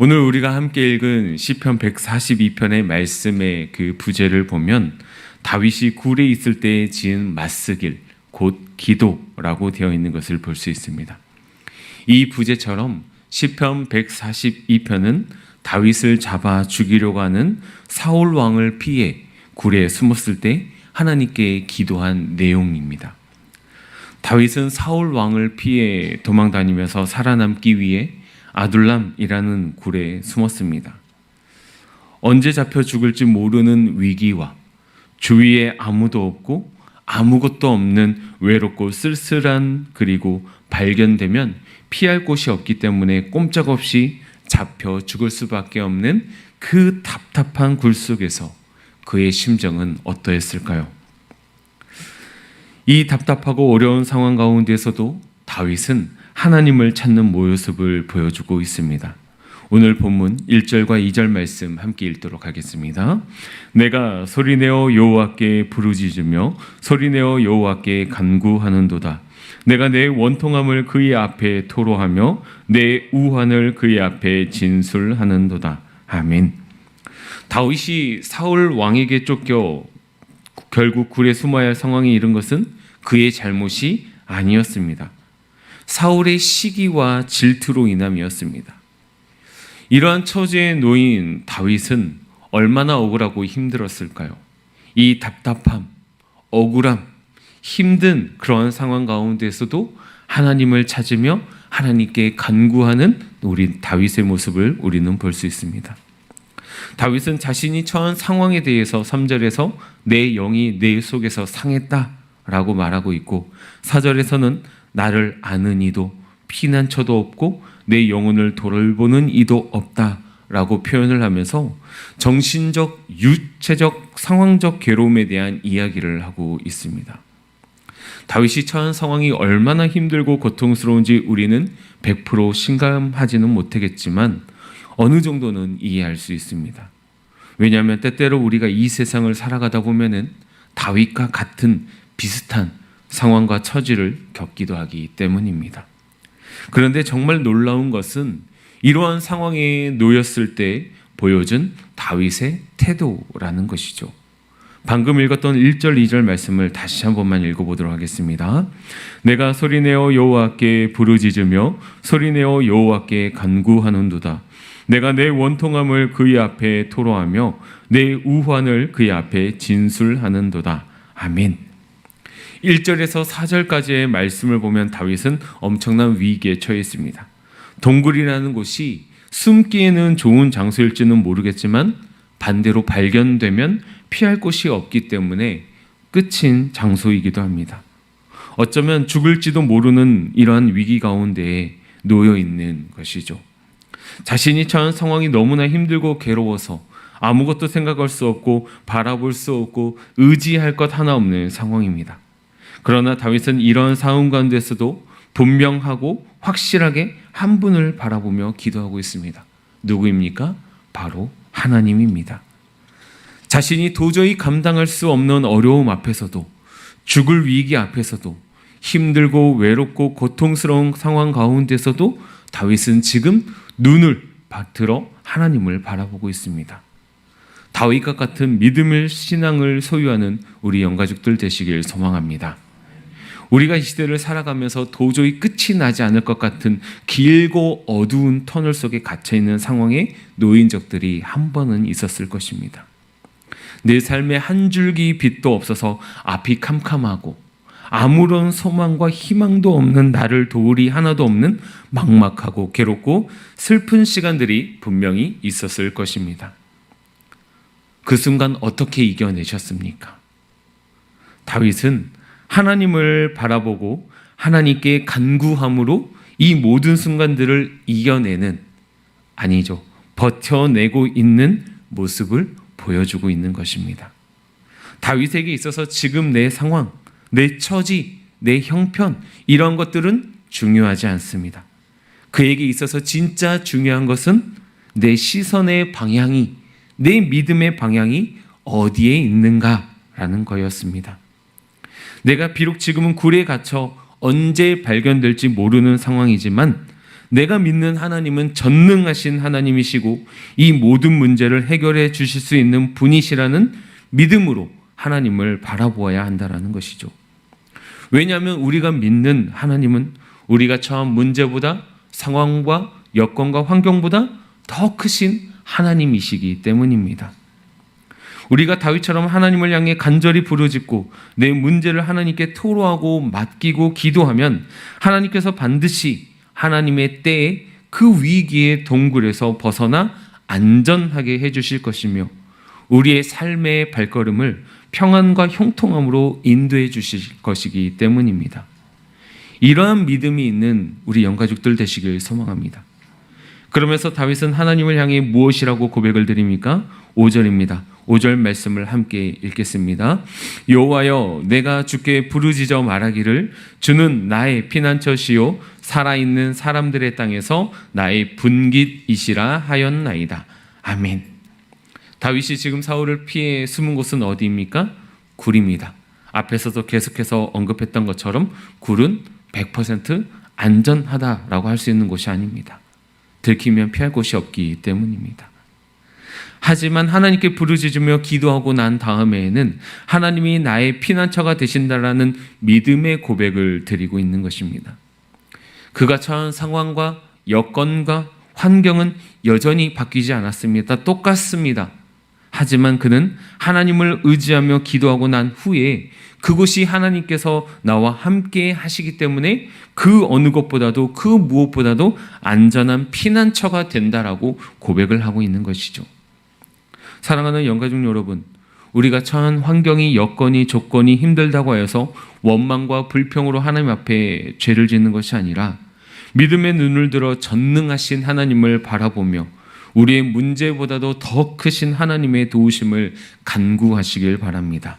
오늘 우리가 함께 읽은 시편 142편의 말씀의 그 부제를 보면 다윗이 굴에 있을 때 지은 맞쓰길 곧 기도라고 되어 있는 것을 볼 수 있습니다. 이 부제처럼 시편 142편은 다윗을 잡아 죽이려고 하는 사울 왕을 피해 굴에 숨었을 때 하나님께 기도한 내용입니다. 다윗은 사울 왕을 피해 도망 다니면서 살아남기 위해 아둘람이라는 굴에 숨었습니다. 언제 잡혀 죽을지 모르는 위기와 주위에 아무도 없고 아무것도 없는 외롭고 쓸쓸한 그리고 발견되면 피할 곳이 없기 때문에 꼼짝없이 잡혀 죽을 수밖에 없는 그 답답한 굴 속에서 그의 심정은 어떠했을까요? 이 답답하고 어려운 상황 가운데서도 다윗은 하나님을 찾는 모습을 보여주고 있습니다. 오늘 본문 1절과 2절 말씀 함께 읽도록 하겠습니다. 내가 소리내어 여호와께 부르짖으며 소리내어 여호와께 간구하는도다. 내가 내 원통함을 그의 앞에 토로하며 내 우환을 그의 앞에 진술하는도다. 아멘. 다윗이 사울 왕에게 쫓겨 결국 굴에 숨어야 할 상황에 이른 것은 그의 잘못이 아니었습니다. 사울의 시기와 질투로 인함이었습니다. 이러한 처지에 놓인 다윗은 얼마나 억울하고 힘들었을까요? 이 답답함, 억울함, 힘든 그러한 상황 가운데서도 하나님을 찾으며 하나님께 간구하는 우리 다윗의 모습을 우리는 볼 수 있습니다. 다윗은 자신이 처한 상황에 대해서 3절에서 내 영이 내 속에서 상했다라고 말하고 있고 4절에서는 나를 아는 이도 피난처도 없고 내 영혼을 돌보는 이도 없다 라고 표현을 하면서 정신적, 유체적, 상황적 괴로움에 대한 이야기를 하고 있습니다. 다윗이 처한 상황이 얼마나 힘들고 고통스러운지 우리는 100% 심감하지는 못하겠지만 어느 정도는 이해할 수 있습니다. 왜냐하면 때때로 우리가 이 세상을 살아가다 보면은 다윗과 같은 비슷한 상황과 처지를 겪기도 하기 때문입니다. 그런데 정말 놀라운 것은 이러한 상황에 놓였을 때 보여준 다윗의 태도라는 것이죠. 방금 읽었던 1절, 2절 말씀을 다시 한 번만 읽어보도록 하겠습니다. 내가 소리내어 여호와께 부르짖으며 소리내어 여호와께 간구하는도다. 내가 내 원통함을 그의 앞에 토로하며 내 우환을 그의 앞에 진술하는도다. 아멘. 1절에서 4절까지의 말씀을 보면 다윗은 엄청난 위기에 처해 있습니다. 동굴이라는 곳이 숨기에는 좋은 장소일지는 모르겠지만 반대로 발견되면 피할 곳이 없기 때문에 끝인 장소이기도 합니다. 어쩌면 죽을지도 모르는 이러한 위기 가운데에 놓여 있는 것이죠. 자신이 처한 상황이 너무나 힘들고 괴로워서 아무것도 생각할 수 없고 바라볼 수 없고 의지할 것 하나 없는 상황입니다. 그러나 다윗은 이런 상황 가운데서도 분명하고 확실하게 한 분을 바라보며 기도하고 있습니다. 누구입니까? 바로 하나님입니다. 자신이 도저히 감당할 수 없는 어려움 앞에서도 죽을 위기 앞에서도 힘들고 외롭고 고통스러운 상황 가운데서도 다윗은 지금 눈을 받들어 하나님을 바라보고 있습니다. 다윗과 같은 믿음을 신앙을 소유하는 우리 영가족들 되시길 소망합니다. 우리가 이 시대를 살아가면서 도저히 끝이 나지 않을 것 같은 길고 어두운 터널 속에 갇혀 있는 상황에 놓인 적들이 한 번은 있었을 것입니다. 내 삶에 한 줄기 빛도 없어서 앞이 캄캄하고 아무런 소망과 희망도 없는 나를 도울이 하나도 없는 막막하고 괴롭고 슬픈 시간들이 분명히 있었을 것입니다. 그 순간 어떻게 이겨내셨습니까? 다윗은 하나님을 바라보고 하나님께 간구함으로 이 모든 순간들을 이겨내는 아니죠. 버텨내고 있는 모습을 보여주고 있는 것입니다. 다윗에게 있어서 지금 내 상황, 내 처지, 내 형편 이런 것들은 중요하지 않습니다. 그에게 있어서 진짜 중요한 것은 내 시선의 방향이 내 믿음의 방향이 어디에 있는가라는 거였습니다. 내가 비록 지금은 굴에 갇혀 언제 발견될지 모르는 상황이지만 내가 믿는 하나님은 전능하신 하나님이시고 이 모든 문제를 해결해 주실 수 있는 분이시라는 믿음으로 하나님을 바라보아야 한다라는 것이죠. 왜냐하면 우리가 믿는 하나님은 우리가 처한 문제보다 상황과 여건과 환경보다 더 크신 하나님이시기 때문입니다. 우리가 다윗처럼 하나님을 향해 간절히 부르짖고 내 문제를 하나님께 토로하고 맡기고 기도하면 하나님께서 반드시 하나님의 때에 그 위기의 동굴에서 벗어나 안전하게 해주실 것이며 우리의 삶의 발걸음을 평안과 형통함으로 인도해 주실 것이기 때문입니다. 이러한 믿음이 있는 우리 영가족들 되시길 소망합니다. 그러면서 다윗은 하나님을 향해 무엇이라고 고백을 드립니까? 5절입니다. 5절 말씀을 함께 읽겠습니다. 여호와여 내가 주께 부르짖어 말하기를 주는 나의 피난처시요 살아있는 사람들의 땅에서 나의 분깃이시라 하였나이다. 아멘. 다윗이 지금 사울을 피해 숨은 곳은 어디입니까? 굴입니다. 앞에서도 계속해서 언급했던 것처럼 굴은 100% 안전하다라고 할 수 있는 곳이 아닙니다. 들키면 피할 곳이 없기 때문입니다. 하지만 하나님께 부르짖으며 기도하고 난 다음에는 하나님이 나의 피난처가 되신다라는 믿음의 고백을 드리고 있는 것입니다. 그가 처한 상황과 여건과 환경은 여전히 바뀌지 않았습니다. 똑같습니다. 하지만 그는 하나님을 의지하며 기도하고 난 후에 그곳이 하나님께서 나와 함께 하시기 때문에 그 어느 것보다도 그 무엇보다도 안전한 피난처가 된다라고 고백을 하고 있는 것이죠. 사랑하는 영가족 여러분, 우리가 처한 환경이 여건이 조건이 힘들다고 해서 원망과 불평으로 하나님 앞에 죄를 짓는 것이 아니라 믿음의 눈을 들어 전능하신 하나님을 바라보며 우리의 문제보다도 더 크신 하나님의 도우심을 간구하시길 바랍니다.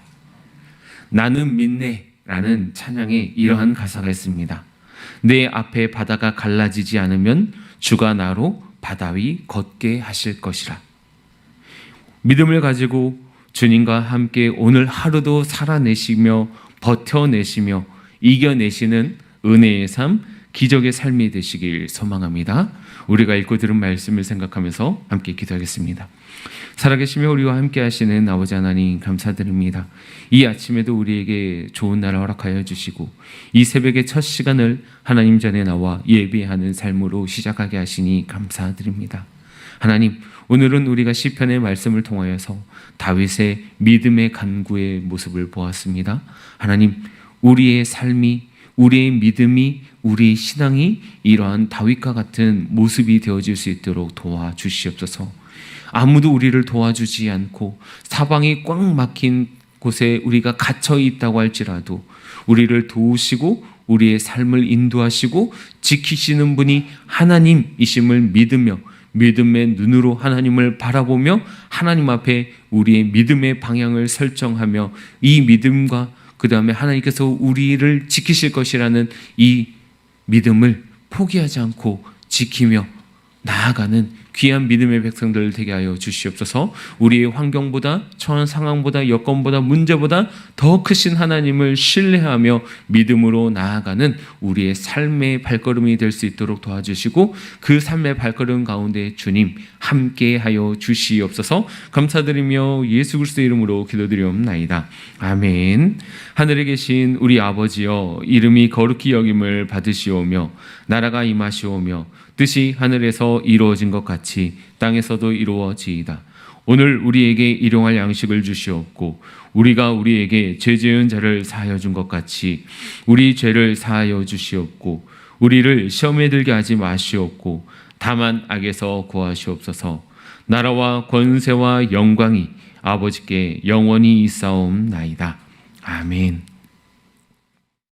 나는 믿네 라는 찬양에 이러한 가사가 있습니다. 내 앞에 바다가 갈라지지 않으면 주가 나로 바다 위 걷게 하실 것이라. 믿음을 가지고 주님과 함께 오늘 하루도 살아내시며 버텨내시며 이겨내시는 은혜의 삶, 기적의 삶이 되시길 소망합니다. 우리가 읽고 들은 말씀을 생각하면서 함께 기도하겠습니다. 살아계시며 우리와 함께 하시는 아버지 하나님 감사드립니다. 이 아침에도 우리에게 좋은 날을 허락하여 주시고 이 새벽의 첫 시간을 하나님 전에 나와 예배하는 삶으로 시작하게 하시니 감사드립니다. 하나님, 오늘은 우리가 시편의 말씀을 통하여서 다윗의 믿음의 간구의 모습을 보았습니다. 하나님, 우리의 삶이 우리의 믿음이 우리의 신앙이 이러한 다윗과 같은 모습이 되어질 수 있도록 도와주시옵소서. 아무도 우리를 도와주지 않고 사방이 꽉 막힌 곳에 우리가 갇혀 있다고 할지라도 우리를 도우시고 우리의 삶을 인도하시고 지키시는 분이 하나님이심을 믿으며 믿음의 눈으로 하나님을 바라보며 하나님 앞에 우리의 믿음의 방향을 설정하며 이 믿음과 그 다음에 하나님께서 우리를 지키실 것이라는 이 믿음을 포기하지 않고 지키며 나아가는 귀한 믿음의 백성들 되게 하여 주시옵소서. 우리의 환경보다 처한 상황보다 여건보다 문제보다 더 크신 하나님을 신뢰하며 믿음으로 나아가는 우리의 삶의 발걸음이 될 수 있도록 도와주시고 그 삶의 발걸음 가운데 주님 함께 하여 주시옵소서. 감사드리며 예수 그리스도 이름으로 기도드리옵나이다. 아멘. 하늘에 계신 우리 아버지여 이름이 거룩히 여김을 받으시오며 나라가 임하시오며 뜻이 하늘에서 이루어진 것 같이 땅에서도 이루어지이다. 오늘 우리에게 일용할 양식을 주시옵고 우리가 우리에게 죄 지은 자를 사하여 준 것 같이 우리 죄를 사하여 주시옵고 우리를 시험에 들게 하지 마시옵고 다만 악에서 구하시옵소서. 나라와 권세와 영광이 아버지께 영원히 있사옵나이다. 아멘.